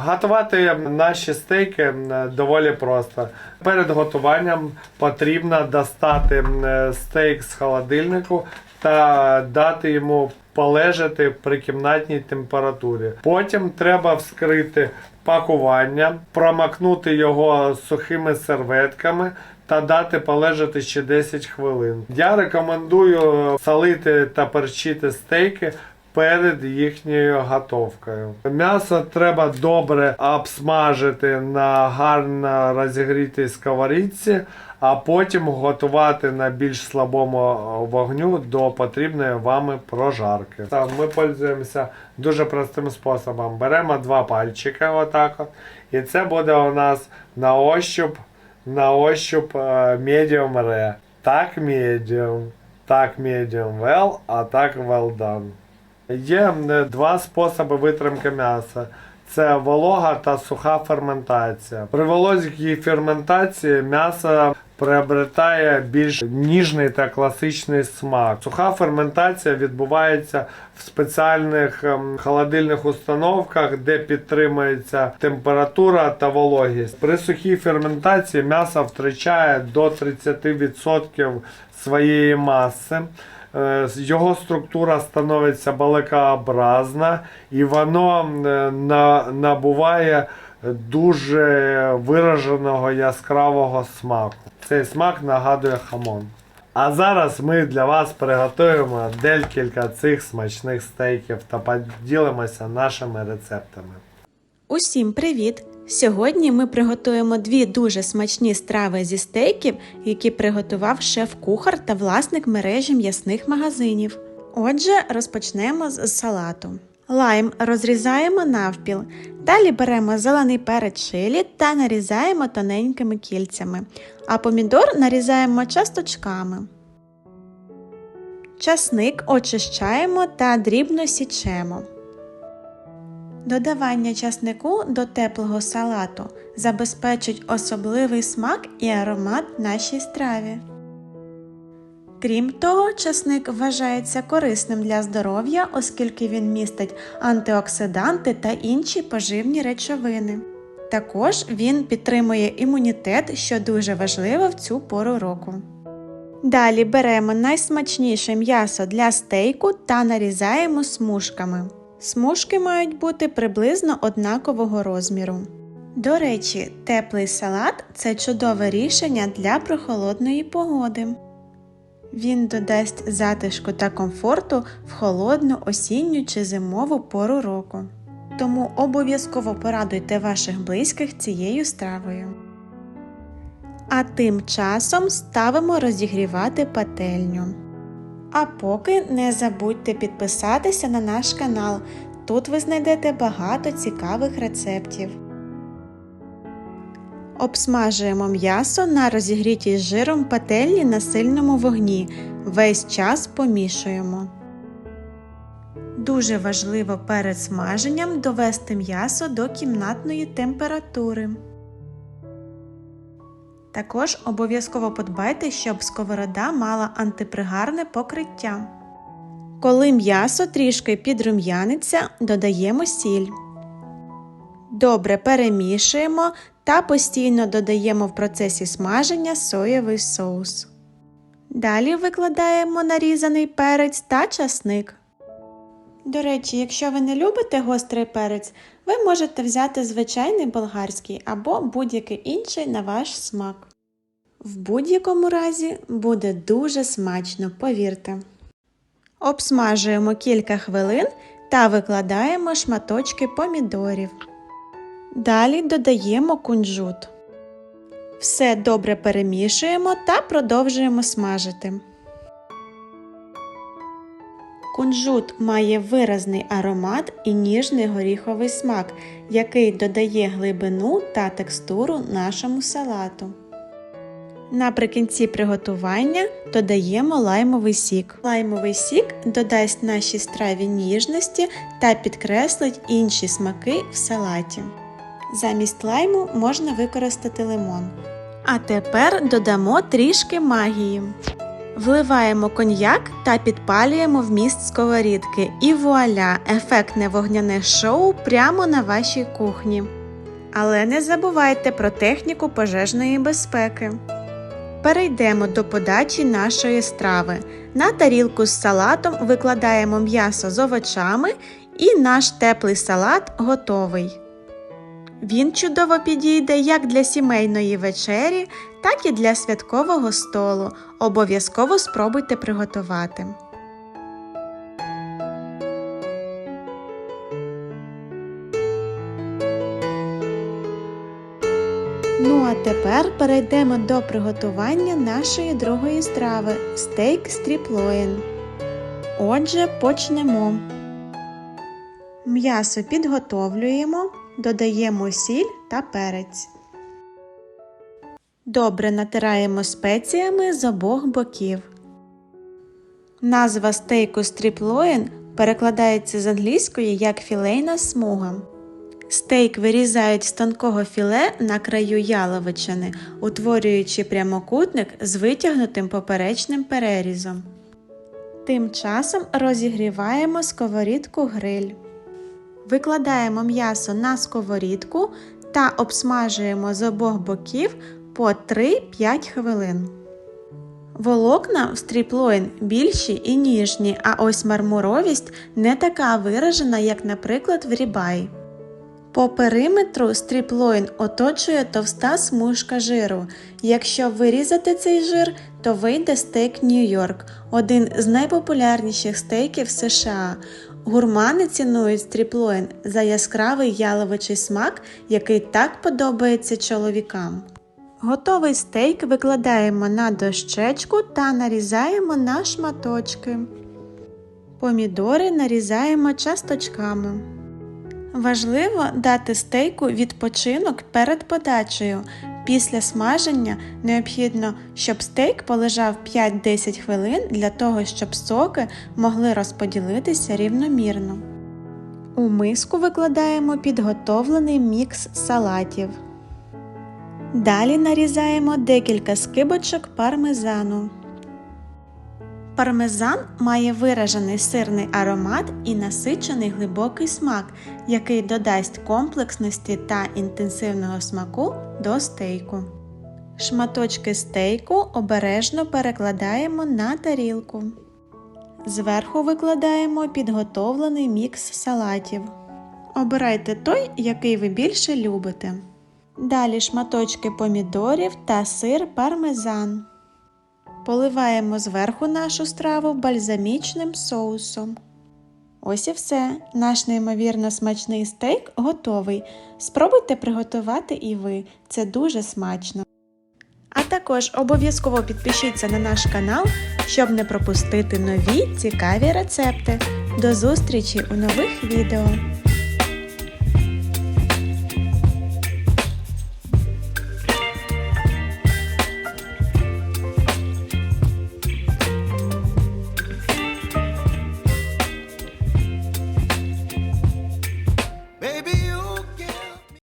Готувати наші стейки доволі просто. Перед готуванням потрібно достати стейк з холодильнику та дати йому полежати при кімнатній температурі. Потім треба вскрити пакування, промакнути його сухими серветками та дати полежати ще 10 хвилин. Я рекомендую солити та перчити стейки перед їхньою готовкою. М'ясо треба добре обсмажити на гарно розігрітій сковорідці, а потім готувати на більш слабому вогню до потрібної вами прожарки. Так, Ми пользуємося дуже простим способом. Беремо два пальчика, отак от, і це буде у нас на ощуп, на ощуп е, medium rare. Так medium, так medium well, а так well done. Є два способи витримки м'яса. Це волога та суха ферментація. При вологій ферментації м'ясо приобретає більш ніжний та класичний смак. Суха ферментація відбувається в спеціальних ем, холодильних установках, де підтримується температура та вологість. При сухій ферментації м'ясо втрачає до 30% своєї маси. Е, Його структура становиться баликообразна і воно е, набуває дуже вираженого яскравого смаку. Цей смак нагадує хамон. А зараз ми для вас приготуємо декілька цих смачних стейків та поділимося нашими рецептами. Усім привіт! Сьогодні ми приготуємо дві дуже смачні страви зі стейків, які приготував шеф-кухар та власник мережі м'ясних магазинів. Отже, розпочнемо з салату. Лайм розрізаємо навпіл. Далі беремо зелений перець чилі та нарізаємо тоненькими кільцями, а помідор нарізаємо часточками. Часник очищаємо та дрібно січемо. Додавання часнику до теплого салату забезпечить особливий смак і аромат нашій страві. Крім того, часник вважається корисним для здоров'я, оскільки він містить антиоксиданти та інші поживні речовини. Також він підтримує імунітет, що дуже важливо в цю пору року. Далі беремо найсмачніше м'ясо для стейку та нарізаємо смужками. Смужки мають бути приблизно однакового розміру. До речі, теплий салат це чудове рішення для прохолодної погоди. Він додасть затишку та комфорту в холодну осінню чи зимову пору року. Тому обов'язково порадуйте ваших близьких цією стравою. А тим часом ставимо розігрівати пательню. А поки не забудьте підписатися на наш канал. Тут ви знайдете багато цікавих рецептів. Обсмажуємо м'ясо на розігрітій з жиром пательні на сильному вогні. Весь час помішуємо. Дуже важливо перед смаженням довести м'ясо до кімнатної температури. Також обов'язково подбайте, щоб сковорода мала антипригарне покриття. Коли м'ясо трішки підрум'яниться, додаємо сіль. Добре перемішуємо та постійно додаємо в процесі смаження соєвий соус. Далі викладаємо нарізаний перець та часник. До речі, якщо ви не любите гострий перець, ви можете взяти звичайний болгарський або будь-який інший на ваш смак. В будь-якому разі буде дуже смачно, повірте. Обсмажуємо кілька хвилин та викладаємо шматочки помідорів. Далі додаємо кунжут. Все добре перемішуємо та продовжуємо смажити. Кунжут має виразний аромат і ніжний горіховий смак, який додає глибину та текстуру нашому салату. Наприкінці приготування додаємо лаймовий сік. Лаймовий сік додасть нашій страві ніжності та підкреслить інші смаки в салаті. Замість лайму можна використати лимон. А тепер додамо трішки магії. Вливаємо коньяк та підпалюємо вміст сковорідки. І вуаля! Ефектне вогняне шоу прямо на вашій кухні. Але не забувайте про техніку пожежної безпеки. Перейдемо до подачі нашої страви. На тарілку з салатом викладаємо м'ясо з овочами, і наш теплий салат готовий. Він чудово підійде як для сімейної вечері, так і для святкового столу. Обов'язково спробуйте приготувати. Ну а тепер перейдемо до приготування нашої другої страви стейк стріплоїн. Отже, почнемо. М'ясо підготовлюємо, додаємо сіль та перець. Добре натираємо спеціями з обох боків. Назва стейку стріплоїн перекладається з англійської як філейна смуга. Стейк вирізають з тонкого філе на краю яловичини, утворюючи прямокутник з витягнутим поперечним перерізом. Тим часом розігріваємо сковорідку гриль. Викладаємо м'ясо на сковорідку та обсмажуємо з обох боків по 3-5 хвилин. Волокна в стріплоїн більші і ніжні, а ось мармуровість не така виражена, як, наприклад, в рібай. По периметру стріплоїн оточує товста смужка жиру. Якщо вирізати цей жир, то вийде стейк Нью-Йорк, один з найпопулярніших стейків США. Гурмани цінують стріплоїн за яскравий яловичий смак, який так подобається чоловікам. Готовий стейк викладаємо на дощечку та нарізаємо на шматочки. Помідори нарізаємо часточками. Важливо дати стейку відпочинок перед подачею. Після смаження необхідно, щоб стейк полежав 5-10 хвилин для того, щоб соки могли розподілитися рівномірно. У миску викладаємо підготовлений мікс салатів. Далі нарізаємо декілька скибочок пармезану. Пармезан має виражений сирний аромат і насичений глибокий смак, який додасть комплексності та інтенсивного смаку до стейку. Шматочки стейку обережно перекладаємо на тарілку. Зверху викладаємо підготовлений мікс салатів. Обирайте той, який ви більше любите. Далі шматочки помідорів та сир пармезан. Поливаємо зверху нашу страву бальзамічним соусом. Ось і все. Наш неймовірно смачний стейк готовий. Спробуйте приготувати і ви. Це дуже смачно. А також обов'язково підпишіться на наш канал, щоб не пропустити нові цікаві рецепти. До зустрічі у нових відео!